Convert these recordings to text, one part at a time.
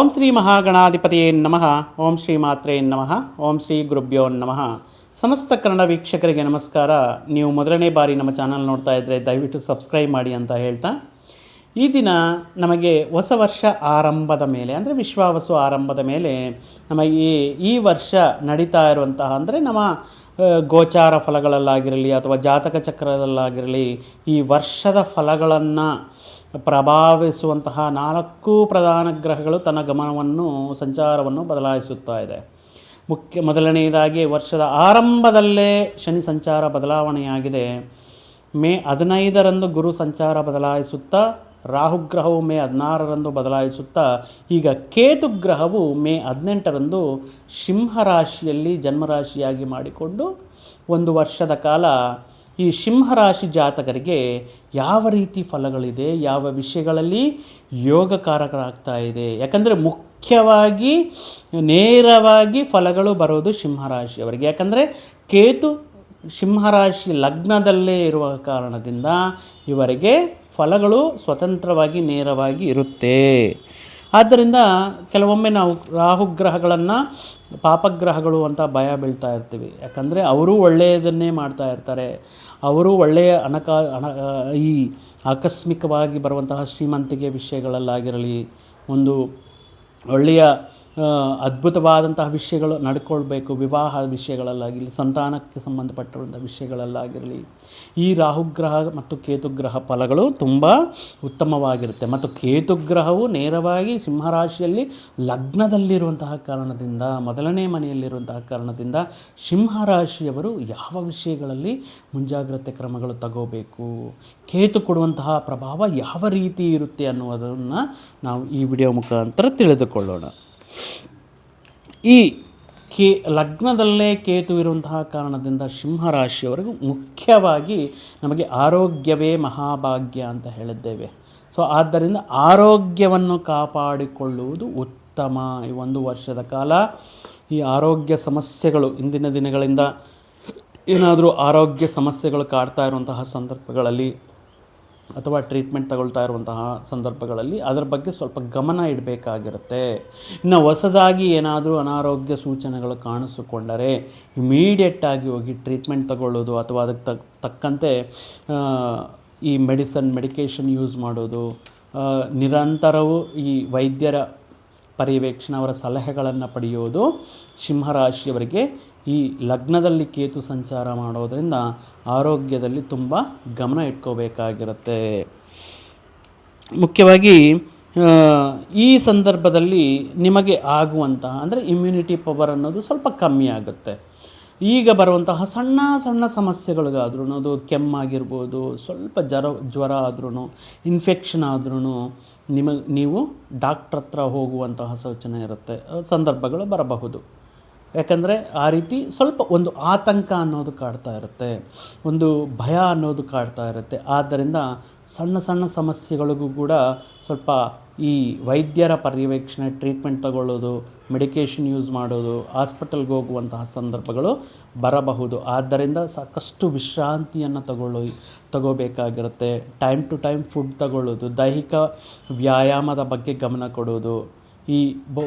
ಓಂ ಶ್ರೀ ಮಹಾಗಣಾಧಿಪತಿಯೇ ನಮಃ. ಓಂ ಶ್ರೀ ಮಾತ್ರೇ ನಮಃ. ಓಂ ಶ್ರೀ ಗುರುಭ್ಯೋ ನಮಃ. ಸಮಸ್ತ ಕನ್ನಡ ವೀಕ್ಷಕರಿಗೆ ನಮಸ್ಕಾರ. ನೀವು ಮೊದಲನೇ ಬಾರಿ ನಮ್ಮ ಚಾನಲ್ ನೋಡ್ತಾ ಇದ್ದರೆ ದಯವಿಟ್ಟು ಸಬ್ಸ್ಕ್ರೈಬ್ ಮಾಡಿ ಅಂತ ಹೇಳ್ತಾ. ಈ ದಿನ ನಮಗೆ ಹೊಸ ವರ್ಷ ಆರಂಭದ ಮೇಲೆ, ಅಂದರೆ ವಿಶ್ವಾವಸು ಆರಂಭದ ಮೇಲೆ ನಮಗೆ ಈ- ವರ್ಷ ನಡೀತಾ ಇರುವಂತಹ, ಅಂದರೆ ನಮ್ಮ ಗೋಚಾರ ಫಲಗಳಲ್ಲಾಗಿರಲಿ ಅಥವಾ ಜಾತಕ ಚಕ್ರದಲ್ಲಾಗಿರಲಿ ಈ ವರ್ಷದ ಫಲಗಳನ್ನು ಪ್ರಭಾವಿಸುವಂತಹ ನಾಲ್ಕು ಪ್ರಧಾನ ಗ್ರಹಗಳು ತನ್ನ ಗಮನವನ್ನು, ಸಂಚಾರವನ್ನು ಬದಲಾಯಿಸುತ್ತಾ ಇದೆ. ಮುಖ್ಯ, ಮೊದಲನೆಯದಾಗಿ ವರ್ಷದ ಆರಂಭದಲ್ಲೇ ಶನಿ ಸಂಚಾರ ಬದಲಾವಣೆಯಾಗಿದೆ. ಮೇ ಹದಿನೈದರಂದು ಗುರು ಸಂಚಾರ ಬದಲಾಯಿಸುತ್ತಾ ರಾಹುಗ್ರಹವು ಮೇ ಹದಿನಾರರಂದು ಬದಲಾಯಿಸುತ್ತಾ, ಈಗ ಕೇತು ಗ್ರಹವು ಮೇ ಹದಿನೆಂಟರಂದು ಸಿಂಹರಾಶಿಯಲ್ಲಿ ಜನ್ಮರಾಶಿಯಾಗಿ ಮಾಡಿಕೊಂಡು ಒಂದು ವರ್ಷದ ಕಾಲ ಈ ಸಿಂಹರಾಶಿ ಜಾತಕರಿಗೆ ಯಾವ ರೀತಿ ಫಲಗಳಿದೆ, ಯಾವ ವಿಷಯಗಳಲ್ಲಿ ಯೋಗಕಾರಕರಾಗ್ತಾ ಇದೆ? ಯಾಕಂದರೆ ಮುಖ್ಯವಾಗಿ, ನೇರವಾಗಿ ಫಲಗಳು ಬರೋದು ಸಿಂಹರಾಶಿಯವರಿಗೆ. ಯಾಕಂದರೆ ಕೇತು ಸಿಂಹರಾಶಿ ಲಗ್ನದಲ್ಲೇ ಇರುವ ಕಾರಣದಿಂದ ಇವರಿಗೆ ಫಲಗಳು ಸ್ವತಂತ್ರವಾಗಿ ನೇರವಾಗಿ ಇರುತ್ತೆ. ಆದ್ದರಿಂದ ಕೆಲವೊಮ್ಮೆ ನಾವು ರಾಹುಗ್ರಹಗಳನ್ನು ಪಾಪಗ್ರಹಗಳು ಅಂತ ಭಯ ಬೀಳ್ತಾ ಇರ್ತೀವಿ. ಯಾಕಂದರೆ ಅವರು ಒಳ್ಳೆಯದನ್ನೇ ಮಾಡ್ತಾ ಇರ್ತಾರೆ. ಅವರು ಒಳ್ಳೆಯ ಅನಕಾ, ಅನ ಈ ಆಕಸ್ಮಿಕವಾಗಿ ಬರುವಂತಹ ಶ್ರೀಮಂತಿಕೆ ವಿಷಯಗಳಲ್ಲಾಗಿರಲಿ, ಒಂದು ಒಳ್ಳೆಯ ಅದ್ಭುತವಾದಂತಹ ವಿಷಯಗಳು ನಡ್ಕೊಳ್ಬೇಕು, ವಿವಾಹ ವಿಷಯಗಳಲ್ಲಾಗಿರಲಿ ಸಂತಾನಕ್ಕೆ ಸಂಬಂಧಪಟ್ಟಂಥ ವಿಷಯಗಳಲ್ಲಾಗಿರಲಿ, ಈ ರಾಹುಗ್ರಹ ಮತ್ತು ಕೇತುಗ್ರಹ ಫಲಗಳು ತುಂಬ ಉತ್ತಮವಾಗಿರುತ್ತೆ. ಮತ್ತು ಕೇತುಗ್ರಹವು ನೇರವಾಗಿ ಸಿಂಹರಾಶಿಯಲ್ಲಿ ಲಗ್ನದಲ್ಲಿರುವಂತಹ ಕಾರಣದಿಂದ, ಮೊದಲನೇ ಮನೆಯಲ್ಲಿರುವಂತಹ ಕಾರಣದಿಂದ ಸಿಂಹರಾಶಿಯವರು ಯಾವ ವಿಷಯಗಳಲ್ಲಿ ಮುಂಜಾಗ್ರತೆ ಕ್ರಮಗಳು ತಗೋಬೇಕು, ಕೇತು ಕೊಡುವಂತಹ ಪ್ರಭಾವ ಯಾವ ರೀತಿ ಇರುತ್ತೆ ಅನ್ನುವುದನ್ನು ನಾವು ಈ ವಿಡಿಯೋ ಮುಖಾಂತರ ತಿಳಿದುಕೊಳ್ಳೋಣ. ಈ ಕೇ ಲಗ್ನದಲ್ಲೇ ಕೇತು ಇರುವಂತಹ ಕಾರಣದಿಂದ ಸಿಂಹರಾಶಿಯವರೆಗೂ ಮುಖ್ಯವಾಗಿ ನಮಗೆ ಆರೋಗ್ಯವೇ ಮಹಾಭಾಗ್ಯ ಅಂತ ಹೇಳಿದ್ದೇವೆ. ಸೊ, ಆದ್ದರಿಂದ ಆರೋಗ್ಯವನ್ನು ಕಾಪಾಡಿಕೊಳ್ಳುವುದು ಉತ್ತಮ. ಈ ಒಂದು ವರ್ಷದ ಕಾಲ ಈ ಆರೋಗ್ಯ ಸಮಸ್ಯೆಗಳು ಇಂದಿನ ದಿನಗಳಿಂದ ಏನಾದರೂ ಆರೋಗ್ಯ ಸಮಸ್ಯೆಗಳು ಕಾಡ್ತಾ ಇರುವಂತಹ ಸಂದರ್ಭಗಳಲ್ಲಿ ಅಥವಾ ಟ್ರೀಟ್ಮೆಂಟ್ ತಗೊಳ್ತಾ ಇರುವಂತಹ ಸಂದರ್ಭಗಳಲ್ಲಿ ಅದರ ಬಗ್ಗೆ ಸ್ವಲ್ಪ ಗಮನ ಇಡಬೇಕಾಗಿರುತ್ತೆ. ಇನ್ನು ಹೊಸದಾಗಿ ಏನಾದರೂ ಅನಾರೋಗ್ಯ ಸೂಚನೆಗಳು ಕಾಣಿಸಿಕೊಂಡರೆ ಇಮಿಡಿಯೇಟಾಗಿ ಹೋಗಿ ಟ್ರೀಟ್ಮೆಂಟ್ ತಗೊಳ್ಳೋದು ಅಥವಾ ಅದಕ್ಕೆ ತಕ್ ತಕ್ಕಂತೆ ಈ ಮೆಡಿಸನ್ ಮೆಡಿಕೇಷನ್ ಯೂಸ್ ಮಾಡೋದು ನಿರಂತರವೂ ಈ ವೈದ್ಯರ ಪರ್ಯವೇಕ್ಷಣೆ, ಅವರ ಸಲಹೆಗಳನ್ನು ಪಡೆಯೋದು, ಸಿಂಹರಾಶಿಯವರಿಗೆ ಈ ಲಗ್ನದಲ್ಲಿ ಕೇತು ಸಂಚಾರ ಮಾಡೋದರಿಂದ ಆರೋಗ್ಯದಲ್ಲಿ ತುಂಬ ಗಮನ ಇಟ್ಕೋಬೇಕಾಗಿರುತ್ತೆ. ಮುಖ್ಯವಾಗಿ ಈ ಸಂದರ್ಭದಲ್ಲಿ ನಿಮಗೆ ಆಗುವಂತಹ, ಅಂದರೆ ಇಮ್ಯುನಿಟಿ ಪವರ್ ಅನ್ನೋದು ಸ್ವಲ್ಪ ಕಮ್ಮಿ ಆಗುತ್ತೆ. ಈಗ ಬರುವಂತಹ ಸಣ್ಣ ಸಣ್ಣ ಸಮಸ್ಯೆಗಳಿಗಾದ್ರೂ ಅದು ಕೆಮ್ಮಾಗಿರ್ಬೋದು, ಸ್ವಲ್ಪ ಜ್ವರ ಜ್ವರ ಆದ್ರೂ ಇನ್ಫೆಕ್ಷನ್ ಆದ್ರೂ ನಿಮಗೆ ನೀವು ಡಾಕ್ಟ್ರ್ ಹತ್ರ ಹೋಗುವಂತಹ ಸೂಚನೆ ಇರುತ್ತೆ. ಸಂದರ್ಭಗಳು ಬರಬಹುದು. ಯಾಕಂದರೆ ಆ ರೀತಿ ಸ್ವಲ್ಪ ಒಂದು ಆತಂಕ ಅನ್ನೋದು ಕಾಡ್ತಾ ಇರುತ್ತೆ, ಒಂದು ಭಯ ಅನ್ನೋದು ಕಾಡ್ತಾ ಇರುತ್ತೆ. ಆದ್ದರಿಂದ ಸಣ್ಣ ಸಣ್ಣ ಸಮಸ್ಯೆಗಳಿಗೂ ಕೂಡ ಸ್ವಲ್ಪ ಈ ವೈದ್ಯರ ಪರ್ಯವೇಕ್ಷಣೆ, ಟ್ರೀಟ್ಮೆಂಟ್ ತಗೊಳ್ಳೋದು, ಮೆಡಿಕೇಷನ್ ಯೂಸ್ ಮಾಡೋದು, ಹಾಸ್ಪಿಟಲ್ಗೆ ಹೋಗುವಂತಹ ಸಂದರ್ಭಗಳು ಬರಬಹುದು. ಆದ್ದರಿಂದ ಸಾಕಷ್ಟು ವಿಶ್ರಾಂತಿಯನ್ನು ತಗೊಳ್ಳೋ, ತಗೋಬೇಕಾಗಿರುತ್ತೆ. ಟೈಮ್ ಟು ಟೈಮ್ ಫುಡ್ ತಗೊಳ್ಳೋದು, ದೈಹಿಕ ವ್ಯಾಯಾಮದ ಬಗ್ಗೆ ಗಮನ ಕೊಡೋದು ಈ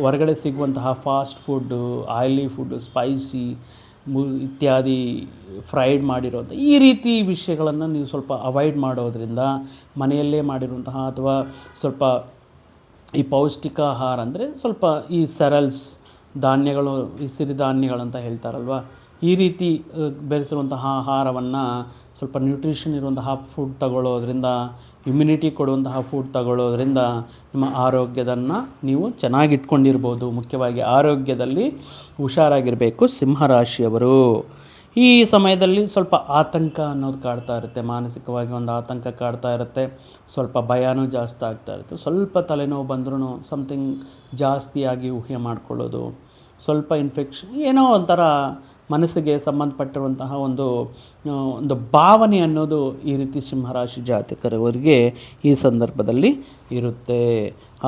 ಹೊರಗಡೆ ಸಿಗುವಂತಹ fast food oily food spicy ಮು ಇತ್ಯಾದಿ ಫ್ರೈಡ್ ಮಾಡಿರೋಂಥ ಈ ರೀತಿ ವಿಷಯಗಳನ್ನು ನೀವು ಸ್ವಲ್ಪ ಅವಾಯ್ಡ್ ಮಾಡೋದ್ರಿಂದ ಮನೆಯಲ್ಲೇ ಮಾಡಿರುವಂತಹ ಅಥವಾ ಸ್ವಲ್ಪ ಈ ಪೌಷ್ಟಿಕ ಆಹಾರ ಅಂದರೆ ಸ್ವಲ್ಪ ಈ ಸೆರಲ್ಸ್ ಧಾನ್ಯಗಳು, ಈ ಸಿರಿಧಾನ್ಯಗಳಂತ ಹೇಳ್ತಾರಲ್ವ? ಈ ರೀತಿ ಬೆರೆಸಿರುವಂತಹ ಆಹಾರವನ್ನು ಸ್ವಲ್ಪ ನ್ಯೂಟ್ರಿಷನ್ ಇರುವಂತಹ ಫುಡ್ ತಗೊಳ್ಳೋದ್ರಿಂದ ಇಮ್ಯುನಿಟಿ ಕೊಡುವಂತಹ ಫುಡ್ ತಗೊಳ್ಳೋದ್ರಿಂದ ನಿಮ್ಮ ಆರೋಗ್ಯದನ್ನು ನೀವು ಚೆನ್ನಾಗಿಟ್ಕೊಂಡಿರ್ಬೋದು. ಮುಖ್ಯವಾಗಿ ಆರೋಗ್ಯದಲ್ಲಿ ಹುಷಾರಾಗಿರಬೇಕು ಸಿಂಹರಾಶಿಯವರು. ಈ ಸಮಯದಲ್ಲಿ ಸ್ವಲ್ಪ ಆತಂಕ ಅನ್ನೋದು ಕಾಡ್ತಾ ಇರುತ್ತೆ. ಮಾನಸಿಕವಾಗಿ ಒಂದು ಆತಂಕ ಕಾಡ್ತಾ ಇರುತ್ತೆ. ಸ್ವಲ್ಪ ಭಯನೂ ಜಾಸ್ತಿ ಆಗ್ತಾ ಇರುತ್ತೆ. ಸ್ವಲ್ಪ ತಲೆನೋವು ಬಂದ್ರೂ ಸಮಥಿಂಗ್ ಜಾಸ್ತಿಯಾಗಿ ಊಹೆ ಮಾಡ್ಕೊಳ್ಳೋದು. ಸ್ವಲ್ಪ ಇನ್ಫೆಕ್ಷನ್ ಏನೋ ಒಂಥರ ಮನಸ್ಸಿಗೆ ಸಂಬಂಧಪಟ್ಟಿರುವಂತಹ ಒಂದು ಒಂದು ಭಾವನೆ ಅನ್ನೋದು ಈ ರೀತಿ ಸಿಂಹರಾಶಿ ಜಾತಕರವರಿಗೆ ಈ ಸಂದರ್ಭದಲ್ಲಿ ಇರುತ್ತೆ.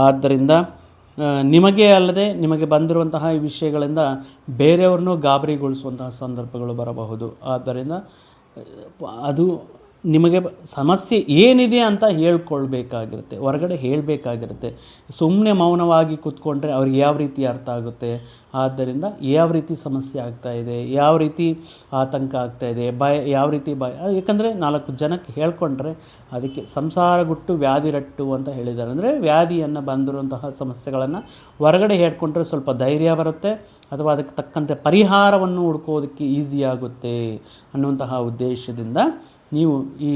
ಆದ್ದರಿಂದ ನಿಮಗೆ ಅಲ್ಲದೆ ನಿಮಗೆ ಬಂದಿರುವಂತಹ ಈ ವಿಷಯಗಳಿಂದ ಬೇರೆಯವ್ರನ್ನೂ ಗಾಬರಿಗೊಳಿಸುವಂತಹ ಸಂದರ್ಭಗಳು ಬರಬಹುದು. ಆದ್ದರಿಂದ ಅದು ನಿಮಗೆ ಸಮಸ್ಯೆ ಏನಿದೆ ಅಂತ ಹೇಳ್ಕೊಳ್ಬೇಕಾಗಿರುತ್ತೆ, ಹೊರಗಡೆ ಹೇಳಬೇಕಾಗಿರುತ್ತೆ. ಸುಮ್ಮನೆ ಮೌನವಾಗಿ ಕೂತ್ಕೊಂಡ್ರೆ ಅವ್ರಿಗೆ ಯಾವ ರೀತಿ ಅರ್ಥ ಆಗುತ್ತೆ? ಆದ್ದರಿಂದ ಯಾವ ರೀತಿ ಸಮಸ್ಯೆ ಆಗ್ತಾ ಇದೆ? ಯಾವ ರೀತಿ ಆತಂಕ ಆಗ್ತಾ ಇದೆ? ಭಯ, ಯಾವ ರೀತಿ ಭಯ? ಯಾಕಂದರೆ ನಾಲ್ಕು ಜನಕ್ಕೆ ಹೇಳ್ಕೊಂಡ್ರೆ ಅದಕ್ಕೆ ಸಂಸಾರ ಗುಟ್ಟು ವ್ಯಾಧಿ ರಟ್ಟು ಅಂತ ಹೇಳಿದ್ದಾರೆ. ಅಂದರೆ ವ್ಯಾಧಿಯನ್ನು ಬಂದಿರುವಂತಹ ಸಮಸ್ಯೆಗಳನ್ನು ಹೊರಗಡೆ ಹೇಳ್ಕೊಂಡ್ರೆ ಸ್ವಲ್ಪ ಧೈರ್ಯ ಬರುತ್ತೆ, ಅಥವಾ ಅದಕ್ಕೆ ತಕ್ಕಂತೆ ಪರಿಹಾರವನ್ನು ಹುಡ್ಕೋದಕ್ಕೆ ಈಸಿಯಾಗುತ್ತೆ ಅನ್ನುವಂತಹ ಉದ್ದೇಶದಿಂದ ನೀವು ಈ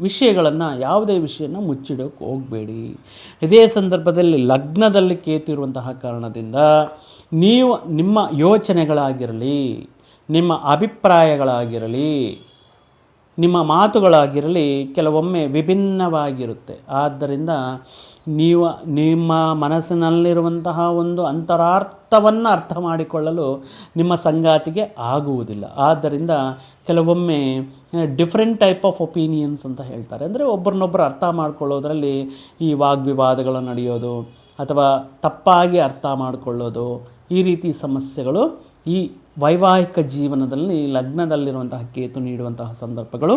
ವಿಷಯಗಳನ್ನು, ಯಾವುದೇ ವಿಷಯನ ಮುಚ್ಚಿಡೋಕೆ ಹೋಗಬೇಡಿ. ಇದೇ ಸಂದರ್ಭದಲ್ಲಿ ಲಗ್ನದಲ್ಲಿ ಕೇತು ಇರುವಂತಹ ಕಾರಣದಿಂದ ನೀವು ನಿಮ್ಮ ಯೋಚನೆಗಳಾಗಿರಲಿ, ನಿಮ್ಮ ಅಭಿಪ್ರಾಯಗಳಾಗಿರಲಿ ನಿಮ್ಮ ಮಾತುಗಳಾಗಿರಲಿ ಕೆಲವೊಮ್ಮೆ ವಿಭಿನ್ನವಾಗಿರುತ್ತೆ. ಆದ್ದರಿಂದ ನೀವು, ನಿಮ್ಮ ಮನಸ್ಸಿನಲ್ಲಿರುವಂತಹ ಒಂದು ಅಂತರಾರ್ಥವನ್ನು ಅರ್ಥ ಮಾಡಿಕೊಳ್ಳಲು ನಿಮ್ಮ ಸಂಗಾತಿಗೆ ಆಗುವುದಿಲ್ಲ. ಆದ್ದರಿಂದ ಕೆಲವೊಮ್ಮೆ ಡಿಫ್ರೆಂಟ್ ಟೈಪ್ ಆಫ್ ಒಪಿನಿಯನ್ಸ್ ಅಂತ ಹೇಳ್ತಾರೆ. ಅಂದರೆ ಒಬ್ಬರನ್ನೊಬ್ಬರು ಅರ್ಥ ಮಾಡ್ಕೊಳ್ಳೋದ್ರಲ್ಲಿ ಈ ವಾಗ್ವಿವಾದಗಳು ನಡೆಯೋದು ಅಥವಾ ತಪ್ಪಾಗಿ ಅರ್ಥ ಮಾಡಿಕೊಳ್ಳೋದು, ಈ ರೀತಿ ಸಮಸ್ಯೆಗಳು ಈ ವೈವಾಹಿಕ ಜೀವನದಲ್ಲಿ, ಲಗ್ನದಲ್ಲಿರುವಂತಹ ಕೇತು ನೀಡುವಂತಹ ಸಂದರ್ಭಗಳು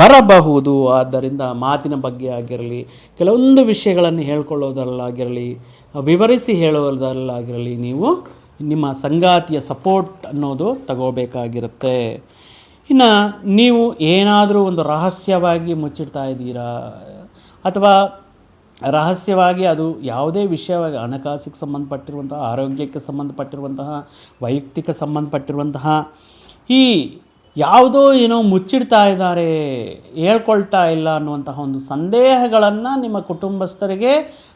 ಬರಬಹುದು. ಆದ್ದರಿಂದ ಮಾತಿನ ಬಗ್ಗೆ ಆಗಿರಲಿ, ಕೆಲವೊಂದು ವಿಷಯಗಳನ್ನು ಹೇಳ್ಕೊಳ್ಳೋದರಲ್ಲಾಗಿರಲಿ, ವಿವರಿಸಿ ಹೇಳೋದರಲ್ಲಾಗಿರಲಿ, ನೀವು ನಿಮ್ಮ ಸಂಗಾತಿಯ ಸಪೋರ್ಟ್ ಅನ್ನೋದು ತಗೋಬೇಕಾಗಿರುತ್ತೆ. ಇನ್ನು ನೀವು ಏನಾದರೂ ಒಂದು ರಹಸ್ಯವಾಗಿ ಮುಚ್ಚಿಡ್ತಾ ಇದ್ದೀರಾ, ಅಥವಾ ರಹಸ್ಯವಾಗಿ ಅದು ಯಾವುದೇ ವಿಷಯವಾಗಿ ಹಣಕಾಸಿಗೆ ಸಂಬಂಧಪಟ್ಟಿರುವಂತಹ, ಆರೋಗ್ಯಕ್ಕೆ ಸಂಬಂಧಪಟ್ಟಿರುವಂತಹ, ವೈಯಕ್ತಿಕ ಸಂಬಂಧಪಟ್ಟಿರುವಂತಹ, ಈ ಯಾವುದೋ ಏನೋ ಮುಚ್ಚಿಡ್ತಾ ಇದ್ದಾರೆ, ಹೇಳ್ಕೊಳ್ತಾ ಇಲ್ಲ ಅನ್ನುವಂತಹ ಒಂದು ಸಂದೇಹಗಳನ್ನು ನಿಮ್ಮ ಕುಟುಂಬಸ್ಥರಿಗೆ,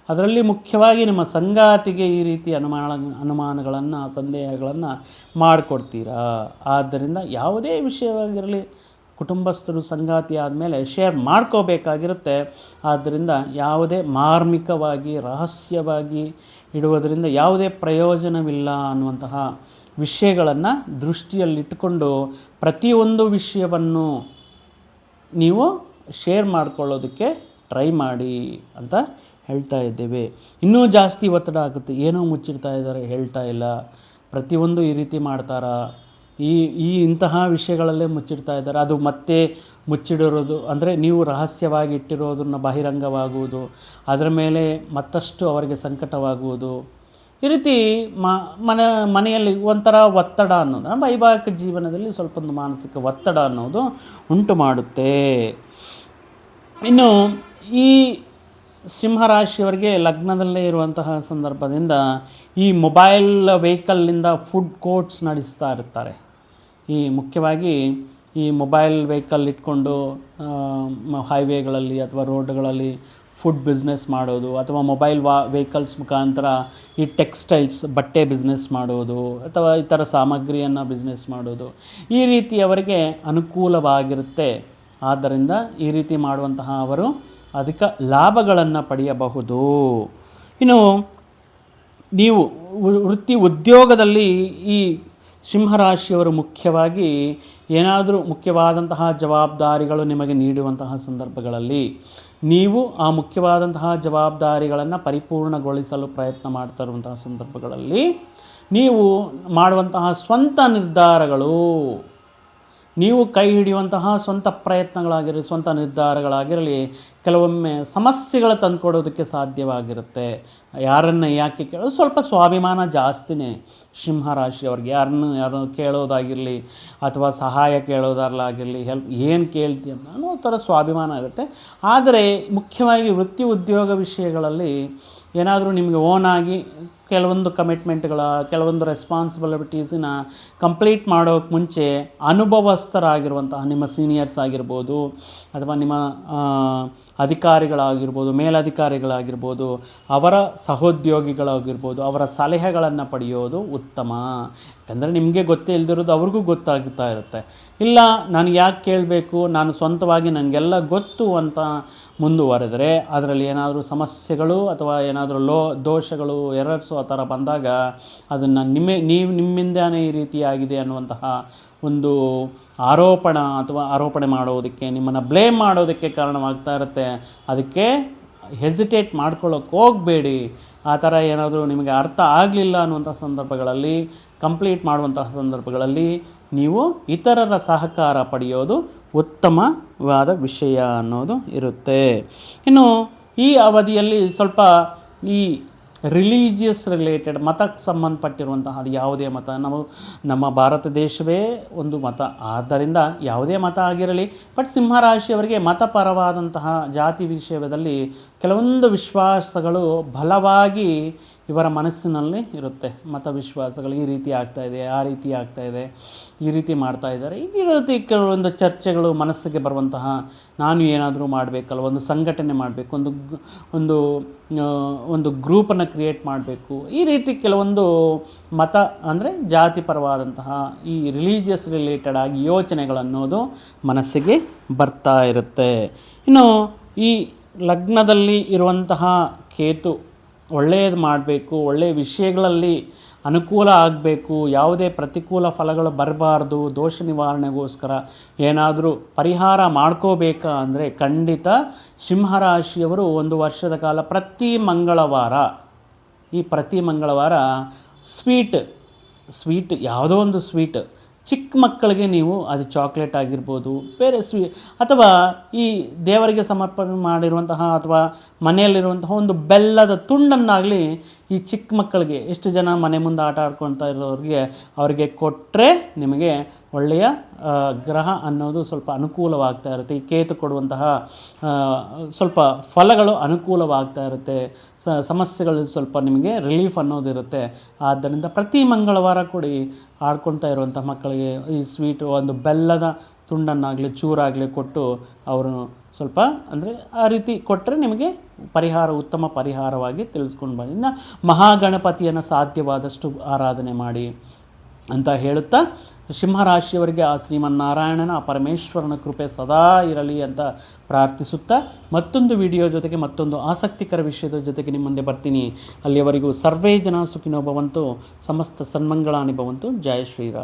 ಅದರಲ್ಲಿ ಮುಖ್ಯವಾಗಿ ನಿಮ್ಮ ಸಂಗಾತಿಗೆ ಈ ರೀತಿ ಅನುಮಾನ, ಅನುಮಾನಗಳನ್ನು, ಸಂದೇಹಗಳನ್ನು ಮಾಡಿಕೊಡ್ತೀರಾ? ಆದ್ದರಿಂದ ಯಾವುದೇ ವಿಷಯವಾಗಿರಲಿ ಕುಟುಂಬಸ್ಥರು ಸಂಗಾತಿ ಆದಮೇಲೆ ಶೇರ್ ಮಾಡ್ಕೋಬೇಕಾಗಿರುತ್ತೆ. ಆದ್ದರಿಂದ ಯಾವುದೇ ಮಾರ್ಮಿಕವಾಗಿ, ರಹಸ್ಯವಾಗಿ ಇಡುವುದರಿಂದ ಯಾವುದೇ ಪ್ರಯೋಜನವಿಲ್ಲ ಅನ್ನುವಂತಹ ವಿಷಯಗಳನ್ನು ದೃಷ್ಟಿಯಲ್ಲಿಟ್ಟುಕೊಂಡು ಪ್ರತಿಯೊಂದು ವಿಷಯವನ್ನು ನೀವು ಶೇರ್ ಮಾಡ್ಕೊಳ್ಳೋದಕ್ಕೆ ಟ್ರೈ ಮಾಡಿ ಅಂತ ಹೇಳ್ತಾ ಇದ್ದೇವೆ. ಇನ್ನೂ ಜಾಸ್ತಿ ಒತ್ತಡ ಆಗುತ್ತೆ. ಏನೋ ಮುಚ್ಚಿಡ್ತಾ ಇದ್ದಾರೆ, ಹೇಳ್ತಾ ಇಲ್ಲ. ಪ್ರತಿಯೊಂದು ಈ ರೀತಿ ಮಾಡ್ತಾರಾ? ಈ ಈ ಇಂತಹ ವಿಷಯಗಳಲ್ಲೇ ಮುಚ್ಚಿಡ್ತಾ ಇದ್ದಾರೆ. ಅದು ಮತ್ತೆ ಮುಚ್ಚಿಡಿರೋದು ಅಂದರೆ ನೀವು ರಹಸ್ಯವಾಗಿ ಇಟ್ಟಿರೋದನ್ನು ಬಹಿರಂಗವಾಗುವುದು, ಅದರ ಮೇಲೆ ಮತ್ತಷ್ಟು ಅವರಿಗೆ ಸಂಕಟವಾಗುವುದು. ಈ ರೀತಿ ಮನೆ, ಮನೆಯಲ್ಲಿ ಒಂಥರ ಒತ್ತಡ ಅನ್ನೋದು ವೈವಾಹಿಕ ಜೀವನದಲ್ಲಿ ಸ್ವಲ್ಪ ಒಂದು ಮಾನಸಿಕ ಒತ್ತಡ ಅನ್ನೋದು ಉಂಟು ಮಾಡುತ್ತೆ. ಇನ್ನು ಈ ಸಿಂಹರಾಶಿಯವರಿಗೆ ಲಗ್ನದಲ್ಲೇ ಇರುವಂತಹ ಸಂದರ್ಭದಿಂದ ಈ ಮೊಬೈಲ್ ವೆಹಿಕಲ್ನಿಂದ ಫುಡ್ ಕೋರ್ಟ್ಸ್ ನಡೆಸ್ತಾ ಇರ್ತಾರೆ. ಈ ಮುಖ್ಯವಾಗಿ ಈ ಮೊಬೈಲ್ ವೆಹಿಕಲ್ ಇಟ್ಕೊಂಡು ಹೈವೇಗಳಲ್ಲಿ ಅಥವಾ ರೋಡ್ಗಳಲ್ಲಿ ಫುಡ್ ಬಿಸ್ನೆಸ್ ಮಾಡೋದು ಅಥವಾ ಮೊಬೈಲ್ ವಾ, ವೆಹಿಕಲ್ಸ್ ಮುಖಾಂತರ ಈ ಟೆಕ್ಸ್ಟೈಲ್ಸ್, ಬಟ್ಟೆ ಬಿಸ್ನೆಸ್ ಮಾಡೋದು ಅಥವಾ ಇತರ ಸಾಮಗ್ರಿಯನ್ನು ಬಿಸ್ನೆಸ್ ಮಾಡೋದು ಈ ರೀತಿ ಅವರಿಗೆ ಅನುಕೂಲವಾಗಿರುತ್ತೆ. ಆದ್ದರಿಂದ ಈ ರೀತಿ ಮಾಡುವಂತಹ ಅವರು ಅಧಿಕ ಲಾಭಗಳನ್ನು ಪಡೆಯಬಹುದು. ಇನ್ನು ನೀವು ವೃತ್ತಿ ಉದ್ಯೋಗದಲ್ಲಿ ಈ ಸಿಂಹರಾಶಿಯವರು ಮುಖ್ಯವಾಗಿ ಏನಾದರೂ ಮುಖ್ಯವಾದಂತಹ ಜವಾಬ್ದಾರಿಗಳು ನಿಮಗೆ ನೀಡುವಂತಹ ಸಂದರ್ಭಗಳಲ್ಲಿ ನೀವು ಆ ಮುಖ್ಯವಾದಂತಹ ಜವಾಬ್ದಾರಿಗಳನ್ನು ಪರಿಪೂರ್ಣಗೊಳಿಸಲು ಪ್ರಯತ್ನ ಮಾಡ್ತಾ ಇರುವಂತಹ ಸಂದರ್ಭಗಳಲ್ಲಿ ನೀವು ಮಾಡುವಂತಹ ಸ್ವಂತ ನಿರ್ಧಾರಗಳು ನೀವು ಕೈ ಹಿಡಿಯುವಂತಹ ಸ್ವಂತ ಪ್ರಯತ್ನಗಳಾಗಿರಲಿ, ಸ್ವಂತ ನಿರ್ಧಾರಗಳಾಗಿರಲಿ, ಕೆಲವೊಮ್ಮೆ ಸಮಸ್ಯೆಗಳು ತಂದುಕೊಡೋದಕ್ಕೆ ಸಾಧ್ಯವಾಗಿರುತ್ತೆ. ಯಾರನ್ನು ಯಾಕೆ ಕೇಳೋದು ಸ್ವಲ್ಪ ಸ್ವಾಭಿಮಾನ ಜಾಸ್ತಿನೇ ಸಿಂಹರಾಶಿಯವ್ರಿಗೆ ಯಾರನ್ನು ಯಾರು ಕೇಳೋದಾಗಿರಲಿ ಅಥವಾ ಸಹಾಯ ಕೇಳೋದಾರಲಾಗಿರಲಿ ಹೆಲ್ಪ್ ಏನು ಕೇಳ್ತೀಯ ಅನ್ನೋ ಥರ ಸ್ವಾಭಿಮಾನ ಇರುತ್ತೆ. ಆದರೆ ಮುಖ್ಯವಾಗಿ ವೃತ್ತಿ ಉದ್ಯೋಗ ವಿಷಯಗಳಲ್ಲಿ ಏನಾದರೂ ನಿಮಗೆ ಓನ್ ಆಗಿ ಕೆಲವೊಂದು ಕಮಿಟ್ಮೆಂಟ್ಗಳ ಕೆಲವೊಂದು ರೆಸ್ಪಾನ್ಸಿಬಿಲಿಟೀಸನ್ನ ಕಂಪ್ಲೀಟ್ ಮಾಡೋಕ್ಕೆ ಮುಂಚೆ ಅನುಭವಸ್ಥರಾಗಿರುವಂತಹ ನಿಮ್ಮ ಸೀನಿಯರ್ಸ್ ಆಗಿರ್ಬೋದು ಅಥವಾ ನಿಮ್ಮ ಅಧಿಕಾರಿಗಳಾಗಿರ್ಬೋದು, ಮೇಲಧಿಕಾರಿಗಳಾಗಿರ್ಬೋದು, ಅವರ ಸಹೋದ್ಯೋಗಿಗಳಾಗಿರ್ಬೋದು, ಅವರ ಸಲಹೆಗಳನ್ನು ಪಡೆಯೋದು ಉತ್ತಮ. ಯಾಕಂದರೆ ನಿಮಗೆ ಗೊತ್ತೇ ಇಲ್ದಿರೋದು ಅವ್ರಿಗೂ ಗೊತ್ತಾಗ್ತಾ ಇರುತ್ತೆ. ಇಲ್ಲ, ನಾನು ಯಾಕೆ ಕೇಳಬೇಕು? ನಾನು ಸ್ವಂತವಾಗಿ ನನಗೆಲ್ಲ ಗೊತ್ತು ಅಂತ ಮುಂದುವರೆದರೆ ಅದರಲ್ಲಿ ಏನಾದರೂ ಸಮಸ್ಯೆಗಳು ಅಥವಾ ಏನಾದರೂ ಲೋ, ದೋಷಗಳು ಎರರ್ಸು ಆ ಥರ ಬಂದಾಗ ಅದನ್ನು ನಿಮ್ಮ ನೀವು ನಿಮ್ಮಿಂದಾನೇ ಈ ರೀತಿಯಾಗಿದೆ ಅನ್ನುವಂತಹ ಒಂದು ಆರೋಪಣ ಅಥವಾ ಆರೋಪಣೆ ಮಾಡೋದಕ್ಕೆ, ನಿಮ್ಮನ್ನು ಬ್ಲೇಮ್ ಮಾಡೋದಕ್ಕೆ ಕಾರಣವಾಗ್ತಾ ಇರುತ್ತೆ. ಅದಕ್ಕೆ ಹೆಸಿಟೇಟ್ ಮಾಡ್ಕೊಳ್ಳೋಕೆ ಹೋಗಬೇಡಿ. ಆ ಥರ ಏನಾದರೂ ನಿಮಗೆ ಅರ್ಥ ಆಗಲಿಲ್ಲ ಅನ್ನುವಂಥ ಸಂದರ್ಭಗಳಲ್ಲಿ ಕಂಪ್ಲೀಟ್ ಮಾಡುವಂತಹ ಸಂದರ್ಭಗಳಲ್ಲಿ ನೀವು ಇತರರ ಸಹಕಾರ ಪಡೆಯೋದು ಉತ್ತಮವಾದ ವಿಷಯ ಅನ್ನೋದು ಇರುತ್ತೆ. ಇನ್ನು ಈ ಅವಧಿಯಲ್ಲಿ ಸ್ವಲ್ಪ ಈ ರಿಲೀಜಿಯಸ್ ರಿಲೇಟೆಡ್ ಮತಕ್ಕೆ ಸಂಬಂಧಪಟ್ಟಿರುವಂತಹ ಅದು ಯಾವುದೇ ಮತ ನಾವು ನಮ್ಮ ಭಾರತ ದೇಶವೇ ಒಂದು ಮತ, ಆದ್ದರಿಂದ ಯಾವುದೇ ಮತ ಆಗಿರಲಿ, ಬಟ್ ಸಿಂಹರಾಶಿಯವರಿಗೆ ಮತಪರವಾದಂತಹ ಜಾತಿ ವಿಷಯದಲ್ಲಿ ಕೆಲವೊಂದು ವಿಶ್ವಾಸಗಳು ಬಲವಾಗಿ ಇವರ ಮನಸ್ಸಿನಲ್ಲಿ ಇರುತ್ತೆ. ಮತ ವಿಶ್ವಾಸಗಳು ಈ ರೀತಿ ಆಗ್ತಾ ಇದೆ, ಆ ರೀತಿ ಆಗ್ತಾ ಇದೆ, ಈ ರೀತಿ ಮಾಡ್ತಾ ಇದ್ದಾರೆ. ಈ ರೀತಿ ಕೆಲವೊಂದು ಚರ್ಚೆಗಳು ಮನಸ್ಸಿಗೆ ಬರುವಂತಹ ನಾನು ಏನಾದರೂ ಮಾಡಬೇಕಲ್ಲ ಒಂದು ಸಂಘಟನೆ ಮಾಡಬೇಕು, ಒಂದು ಒಂದು ಒಂದು ಗ್ರೂಪನ್ನು ಕ್ರಿಯೇಟ್ ಮಾಡಬೇಕು. ಈ ರೀತಿ ಕೆಲವೊಂದು ಮತ ಅಂದರೆ ಜಾತಿ ಪರವಾದಂತಹ ಈ ರಿಲೀಜಿಯಸ್ ರಿಲೇಟೆಡ್ ಆಗಿ ಯೋಚನೆಗಳನ್ನೋದು ಮನಸ್ಸಿಗೆ ಬರ್ತಾ ಇರುತ್ತೆ. ಇನ್ನು ಈ ಲಗ್ನದಲ್ಲಿ ಇರುವಂತಹ ಕೇತು ಒಳ್ಳೆಯದು ಮಾಡಬೇಕು, ಒಳ್ಳೆಯ ವಿಷಯಗಳಲ್ಲಿ ಅನುಕೂಲ ಆಗಬೇಕು, ಯಾವುದೇ ಪ್ರತಿಕೂಲ ಫಲಗಳು ಬರಬಾರ್ದು, ದೋಷ ನಿವಾರಣೆಗೋಸ್ಕರ ಏನಾದರೂ ಪರಿಹಾರ ಮಾಡ್ಕೋಬೇಕಾ ಅಂದರೆ ಖಂಡಿತ ಸಿಂಹರಾಶಿಯವರು ಒಂದು ವರ್ಷದ ಕಾಲ ಪ್ರತಿ ಮಂಗಳವಾರ, ಈ ಪ್ರತಿ ಮಂಗಳವಾರ ಸ್ವೀಟ್ ಸ್ವೀಟ್ ಯಾವುದೋ ಒಂದು ಸ್ವೀಟ್. ಚಿಕ್ಕ ಮಕ್ಕಳಿಗೆ ನೀವು ಅದು ಚಾಕ್ಲೇಟ್ ಆಗಿರ್ಬೋದು, ಬೇರೆ ಸ್ವೀ, ಅಥವಾ ಈ ದೇವರಿಗೆ ಸಮರ್ಪಣೆ ಮಾಡಿರುವಂತಹ ಅಥವಾ ಮನೆಯಲ್ಲಿರುವಂತಹ ಒಂದು ಬೆಲ್ಲದ ತುಂಡನ್ನಾಗಲಿ ಈ ಚಿಕ್ಕ ಮಕ್ಕಳಿಗೆ ಎಷ್ಟು ಜನ ಮನೆ ಮುಂದೆ ಆಟ ಆಡ್ಕೊಳ್ತಾ ಇರೋರಿಗೆ, ಅವರಿಗೆ ಕೊಟ್ಟರೆ ನಿಮಗೆ ಒಳ್ಳೆಯ ಗ್ರಹ ಅನ್ನೋದು ಸ್ವಲ್ಪ ಅನುಕೂಲವಾಗ್ತಾ ಇರುತ್ತೆ. ಈ ಕೇತು ಕೊಡುವಂತಹ ಸ್ವಲ್ಪ ಫಲಗಳು ಅನುಕೂಲವಾಗ್ತಾ ಇರುತ್ತೆ. ಸಮಸ್ಯೆಗಳು ಸ್ವಲ್ಪ ನಿಮಗೆ ರಿಲೀಫ್ ಅನ್ನೋದಿರುತ್ತೆ. ಆದ್ದರಿಂದ ಪ್ರತಿ ಮಂಗಳವಾರ ಕೊಡಿ. ಆಡ್ಕೊಳ್ತಾ ಇರುವಂಥ ಮಕ್ಕಳಿಗೆ ಈ ಸ್ವೀಟು ಒಂದು ಬೆಲ್ಲದ ತುಂಡನ್ನಾಗಲಿ, ಚೂರಾಗಲಿ ಕೊಟ್ಟು ಅವರು ಸ್ವಲ್ಪ ಅಂದರೆ ಆ ರೀತಿ ಕೊಟ್ಟರೆ ನಿಮಗೆ ಪರಿಹಾರ, ಉತ್ತಮ ಪರಿಹಾರವಾಗಿ ತಿಳಿಸ್ಕೊಂಡು ಬಂದಿಂದ ಮಹಾಗಣಪತಿಯನ್ನು ಸಾಧ್ಯವಾದಷ್ಟು ಆರಾಧನೆ ಮಾಡಿ. ಅಂತ ಹೇಳುತ್ತಾ, ಸಿಂಹರಾಶಿಯವರಿಗೆ ಆ ಶ್ರೀಮನ್ನಾರಾಯಣನ, ಆ ಪರಮೇಶ್ವರನ ಕೃಪೆ ಸದಾ ಇರಲಿ ಅಂತ ಪ್ರಾರ್ಥಿಸುತ್ತಾ, ಮತ್ತೊಂದು ವಿಡಿಯೋ ಜೊತೆಗೆ ಮತ್ತೊಂದು ಆಸಕ್ತಿಕರ ವಿಷಯದ ಜೊತೆಗೆ ನಿಮ್ಮ ಮುಂದೆ ಬರ್ತೀನಿ. ಅಲ್ಲಿಯವರೆಗೂ ಸರ್ವೇ ಜನ ಸುಖಿನೋ ಭವಂತು ಸಮಸ್ತ ಸನ್ಮಂಗಳಾನಿ ಭವಂತು. ಜಯ ಶ್ರೀರಾಮ್.